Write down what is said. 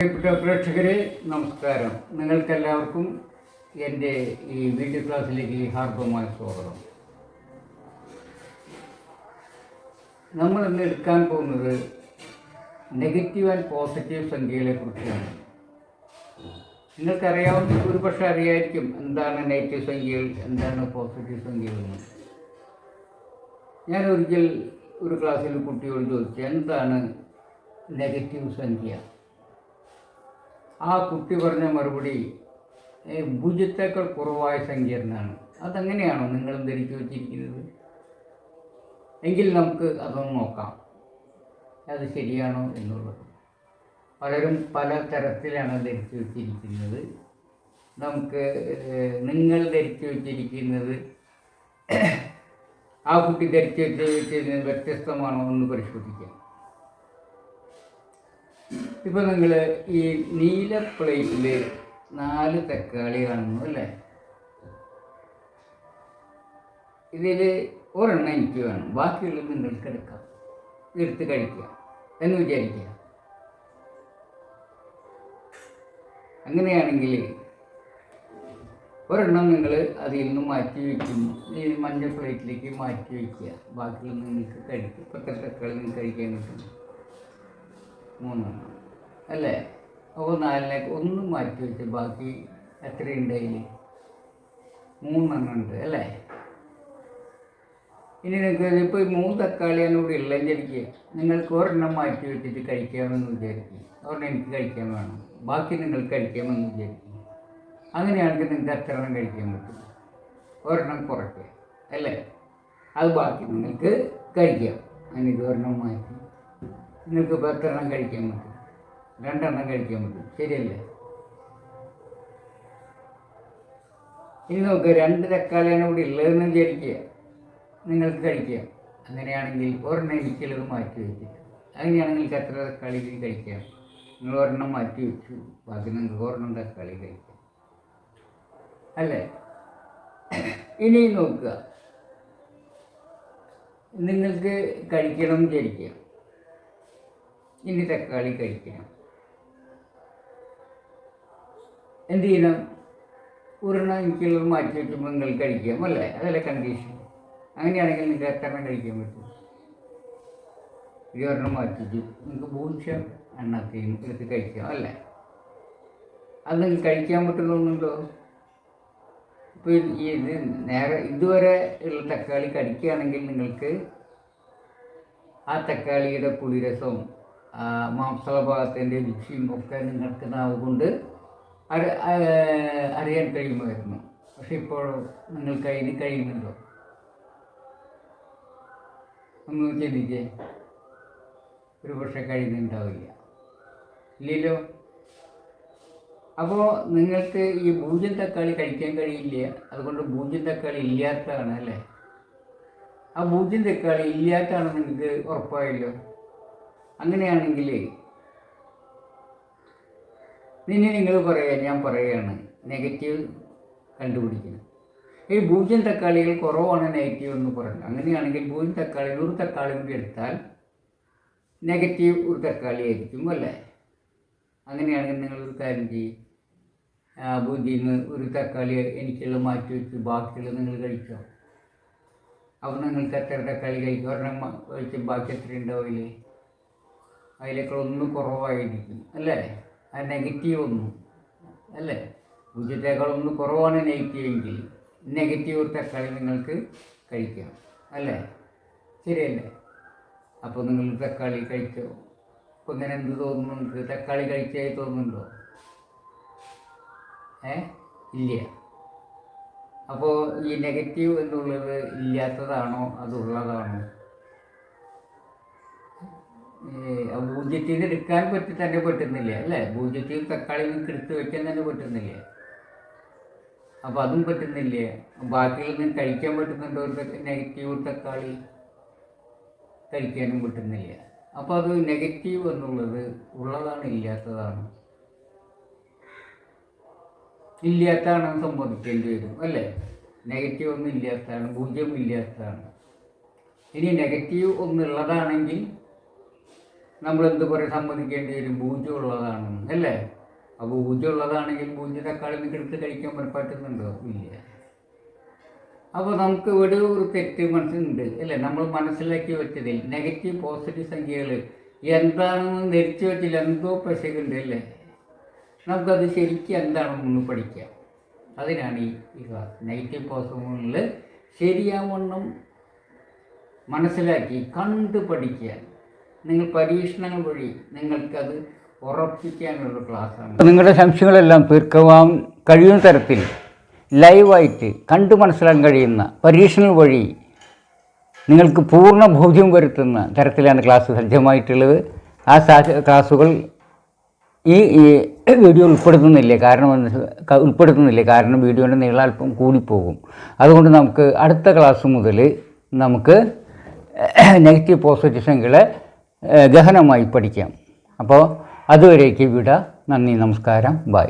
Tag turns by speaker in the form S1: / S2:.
S1: പ്രിയപ്പെട്ട പ്രേക്ഷകരെ നമസ്കാരം. നിങ്ങൾക്കെല്ലാവർക്കും എന്റെ ഈ വീഡിയോ ക്ലാസ്സിലേക്ക് ഹാർദമായ സ്വാഗതം. നമ്മൾ ഇന്ന് എടുക്കാൻ പോകുന്നത് നെഗറ്റീവ് ആൻഡ് പോസിറ്റീവ് സംഖ്യകളെ കുറിച്ചാണ്. നിങ്ങൾക്കറിയാവുന്ന ഒരു പക്ഷേ അറിയായിരിക്കും എന്താണ് നെഗറ്റീവ് സംഖ്യകൾ എന്താണ് പോസിറ്റീവ് സംഖ്യകൾ എന്ന്. ഞാൻ ഒരിക്കൽ ഒരു ക്ലാസ്സിൽ കുട്ടിയോട് ചോദിച്ചു എന്താണ് നെഗറ്റീവ് സംഖ്യ? ആ കുട്ടി പറഞ്ഞ മറുപടി ഭുജത്തേക്കാൾ കുറവായ സംഖ്യ എന്നാണ് അതെങ്ങനെയാണോ നിങ്ങൾ ധരിച്ചു വച്ചിരിക്കുന്നത്? എങ്കിൽ നമുക്ക് അതൊന്ന് നോക്കാം. അത് ശരിയാണോ എന്നുള്ളത്. പലരും പല തരത്തിലാണ് ധരിച്ചു വച്ചിരിക്കുന്നത്. നമുക്ക് നിങ്ങൾ ധരിച്ചു വച്ചിരിക്കുന്നത് ആ കുട്ടി ധരിച്ചു വച്ചിരിക്കുന്നത് വ്യത്യസ്തമാണോ എന്ന് പരിശോധിക്കാം. ഇപ്പം നിങ്ങൾ ഈ നീല പ്ലേറ്റിൽ നാല് തക്കാളി കാണുന്നു അല്ലേ? ഇതിൽ ഒരെണ്ണം എനിക്ക് വേണം. ബാക്കിയുള്ളത് നിങ്ങൾക്ക് എടുക്കാം. എടുത്ത് കഴിക്കുക. എന്ന് വിചാരിക്കുക. അങ്ങനെയാണെങ്കിൽ ഒരെണ്ണം നിങ്ങൾ അതിൽ നിന്ന് മാറ്റി വയ്ക്കും. ഈ മഞ്ഞ പ്ലേറ്റിലേക്ക് മാറ്റി വയ്ക്കുക. ബാക്കിയുള്ള നിങ്ങൾക്ക് കഴിക്കും. ഇപ്പോഴത്തെ തക്കാളി നിങ്ങൾക്ക് കഴിക്കാൻ കിട്ടും മൂന്നെണ്ണം. അല്ലേ? അപ്പോൾ നാലിലേക്ക് ഒന്നും മാറ്റി വെച്ച് ബാക്കി എത്രയുണ്ട് അതിൽ മൂന്നെണ്ണം ഉണ്ട് അല്ലേ? ഇനി നിങ്ങൾക്ക് ഇപ്പോൾ മൂന്ന് തക്കാളിയാണ് ഇവിടെ ഉള്ളതെന്ന് വിചാരിക്കുക നിങ്ങൾക്ക് ഒരെണ്ണം മാറ്റി വെച്ചിട്ട് കഴിക്കാമെന്ന് വിചാരിക്കുക ഒരെണ്ണം എനിക്ക് കഴിക്കാൻ വേണം. ബാക്കി നിങ്ങൾക്ക് കഴിക്കാമെന്ന് വിചാരിക്കുക അങ്ങനെയാണെങ്കിൽ നിങ്ങൾക്ക് എത്ര എണ്ണം കഴിക്കാൻ പറ്റും? ഒരെണ്ണം കുറയ്ക്കുക അല്ലേ? അത് ബാക്കി നിങ്ങൾക്ക് കഴിക്കാം. അതിന് ഒരെണ്ണം മാറ്റി. നിങ്ങൾക്ക് ഇപ്പോൾ എത്ര എണ്ണം കഴിക്കാൻ പറ്റും? രണ്ടെണ്ണം കഴിക്കാൻ പറ്റും. ശരിയല്ലേ? ഇനി നോക്ക് രണ്ട് തക്കാളിയാണ് ഇവിടെ ഉള്ളതെന്ന് വിചാരിക്കുക. നിങ്ങൾക്ക് കഴിക്കാം. അങ്ങനെയാണെങ്കിൽ ഒരെണ്ണം എനിക്കുള്ളത് മാറ്റി വെച്ചു അങ്ങനെയാണെങ്കിൽ നിങ്ങൾക്ക് എത്ര തക്കാളി കഴിക്കാം? നിങ്ങൾ ഒരെണ്ണം മാറ്റി വെച്ചു. ബാക്കി ഒരെണ്ണം തക്കാളി കഴിക്കാം. അല്ലേ? ഇനി നോക്കുക. നിങ്ങൾക്ക് കഴിക്കണം വിചാരിക്കാം ഇനി തക്കാളി കഴിക്കണം. എന്ത് ചെയ്യണം ഒരെണ്ണം എനിക്കുള്ളത് മാറ്റി നിങ്ങൾ കഴിക്കാം അല്ലേ? അതല്ലേ കണ്ടീഷൻ അങ്ങനെയാണെങ്കിൽ നിങ്ങൾക്ക് എത്ര എണ്ണം കഴിക്കാൻ പറ്റും. ഈ ഒരെണ്ണം മാറ്റിച്ചു നിങ്ങൾക്ക് ഭൂരിഷം എണ്ണത്തെയും എടുത്ത് കഴിക്കാം അല്ലേ? അത് നിങ്ങൾക്ക് കഴിക്കാൻ പറ്റുന്നുണ്ടോ ഇപ്പോൾ ഇത് നേരെ ഇതുവരെ ഉള്ള തക്കാളി കടിക്കുകയാണെങ്കിൽ നിങ്ങൾക്ക് ആ തക്കാളിയുടെ പുളിരസവും ആ മാംസഭാഗത്തിന്റെ രുചിയും ഒക്കെ നിങ്ങൾക്ക് നാവ് അറിയാൻ കഴിയുമായിരുന്നു. പക്ഷെ ഇപ്പോൾ നിങ്ങൾക്ക് അതിന് കഴിയുന്നുണ്ടോ ഒന്ന് ചിന്തിച്ചേ ഒരു പക്ഷെ കഴിയുന്നുണ്ടാവില്ല. ഇല്ലല്ലോ അപ്പോൾ നിങ്ങൾക്ക് ഈ ഭൂജൻ തക്കാളി കഴിക്കാൻ കഴിയില്ല. അതുകൊണ്ട് ഭൂജൻ തക്കാളി ഇല്ലാത്തതാണ് അല്ലേ? ആ ഭൂജൻ തക്കാളി ഇല്ലാത്തതാണ് നിങ്ങൾക്ക് ഉറപ്പായല്ലോ. അങ്ങനെയാണെങ്കിൽ പിന്നെ നിങ്ങൾ പറയുക ഞാൻ പറയുകയാണ് നെഗറ്റീവ് കണ്ടുപിടിക്കണം. ഈ പൂജ്യം തക്കാളികൾ കുറവാണ് നെഗറ്റീവ് എന്ന് പറയുന്നത്. അങ്ങനെയാണെങ്കിൽ പൂജ്യം തക്കാളി ഒരു തക്കാളി കൂടി എടുത്താൽ നെഗറ്റീവ് ഒരു തക്കാളി ആയിരിക്കും അല്ലേ? അങ്ങനെയാണെങ്കിൽ നിങ്ങളൊരു കാര്യം ചെയ്യും. ബുദ്ധിയിൽ നിന്ന് ഒരു തക്കാളി എനിക്കുള്ള മാറ്റി വെച്ച് ബാക്കിയുള്ള നിങ്ങൾ കഴിച്ചോ? അപ്പോൾ നിങ്ങൾക്ക് എത്ര തക്കാളി കഴിക്കും? ഒരെണ്ണം കഴിച്ച് ബാക്കി എത്ര ഉണ്ടാവില്ലേ അതിലേക്കുള്ള ഒന്ന് കുറവായിരിക്കും അല്ലേ? നെഗറ്റീവ് ഒന്നും അല്ലേ? പൂജ്യത്തേക്കാൾ ഒന്ന് കുറവാണ് നെഗറ്റീവ് എങ്കിൽ നെഗറ്റീവ് തക്കാളി നിങ്ങൾക്ക് കഴിക്കാം അല്ലേ? ശരിയല്ലേ? അപ്പോൾ നിങ്ങൾ തക്കാളി കഴിച്ചോ അപ്പോൾ ഇങ്ങനെ എന്ത് നിങ്ങൾക്ക് തക്കാളി കഴിച്ചായി തോന്നുന്നുണ്ടോ? ഏ? ഇല്ല. അപ്പോൾ ഈ നെഗറ്റീവ് എന്നുള്ളത് ഇല്ലാത്തതാണോ? അതുള്ളതാണോ? പൂജ്യത്തിൽ നിന്ന് എടുക്കാൻ പറ്റി തന്നെ പറ്റുന്നില്ല? അല്ലേ? പൂജ്യത്തിൽ തക്കാളി എടുത്ത് വെക്കാൻ തന്നെ പറ്റുന്നില്ല? അപ്പോൾ അതും പറ്റുന്നില്ല? ബാക്കിയിൽ നിന്ന് കഴിക്കാൻ പറ്റുന്നുണ്ടോ നെഗറ്റീവ് തക്കാളി കഴിക്കാനും പറ്റുന്നില്ല? അപ്പോൾ അത് നെഗറ്റീവ് എന്നുള്ളത് ഉള്ളതാണ് ഇല്ലാത്തതാണ്? ഇല്ലാത്തതാണ് സമ്മതിക്കേണ്ടി വരും അല്ലേ? നെഗറ്റീവ് ഒന്നും ഇല്ലാത്തതാണ് പൂജ്യം ഇല്ലാത്തതാണ്. ഇനി നെഗറ്റീവ് ഒന്നുള്ളതാണെങ്കിൽ നമ്മൾ എന്ത് പറയും? സമ്മതിക്കേണ്ടി വരും ബൂജുള്ളതാണ് അല്ലേ? അപ്പോൾ ബൂജുള്ളതാണെങ്കിൽ പൂജ്യ തക്കാളി നിങ്ങൾക്ക് എടുത്ത് കഴിക്കാൻ പറ്റുന്നുണ്ടോ? ഇല്ല. അപ്പോൾ നമുക്ക് ഇവിടെ ഒരു തെറ്റ് മനസ്സിലുണ്ട്. അല്ലേ? നമ്മൾ മനസ്സിലാക്കി വെച്ചതിൽ നെഗറ്റീവ് പോസിറ്റീവ് സംഖ്യകൾ എന്താണെന്ന് ധരിച്ചു വെച്ചില്ല എന്തോ പശകുണ്ട് അല്ലേ? നമുക്കത് ശരിക്കും എന്താണെന്ന് പഠിക്കാം. അതിനാണ് ഈ ക്ലാസ് നെഗറ്റീവ് പോസിറ്റീവുകളിൽ ശരിയാവണ്ണം മനസ്സിലാക്കി കണ്ടു പഠിക്കാൻ നിങ്ങൾ പരീക്ഷണങ്ങൾ വഴി നിങ്ങൾക്കത് ഉറപ്പിക്കാനുള്ള ക്ലാസ്സാണ്. നിങ്ങളുടെ സംശയങ്ങളെല്ലാം തീർക്കുവാൻ കഴിയുന്ന തരത്തിൽ ലൈവായിട്ട് കണ്ടു മനസ്സിലാക്കാൻ കഴിയുന്ന പരീക്ഷണങ്ങൾ വഴി നിങ്ങൾക്ക് പൂർണ ബോധ്യം വരുത്തുന്ന തരത്തിലാണ് ക്ലാസ് സജ്ജമായിട്ടുള്ളത്. ആ ക്ലാസ്സുകൾ ഈ വീഡിയോ ഉൾപ്പെടുത്തുന്നില്ല? കാരണം ഉൾപ്പെടുത്തുന്നില്ല? കാരണം വീഡിയോന്റെ നീളം അല്പം കൂടിപ്പോകും. അതുകൊണ്ട് നമുക്ക് അടുത്ത ക്ലാസ് മുതൽ നമുക്ക് നെഗറ്റീവ് പോസിറ്റീവ് സംഖ്യകളെ ഗഹനമായി പഠിക്കാം. അപ്പോൾ അതുവരേക്ക് വിട. നന്ദി നമസ്കാരം. ബൈ.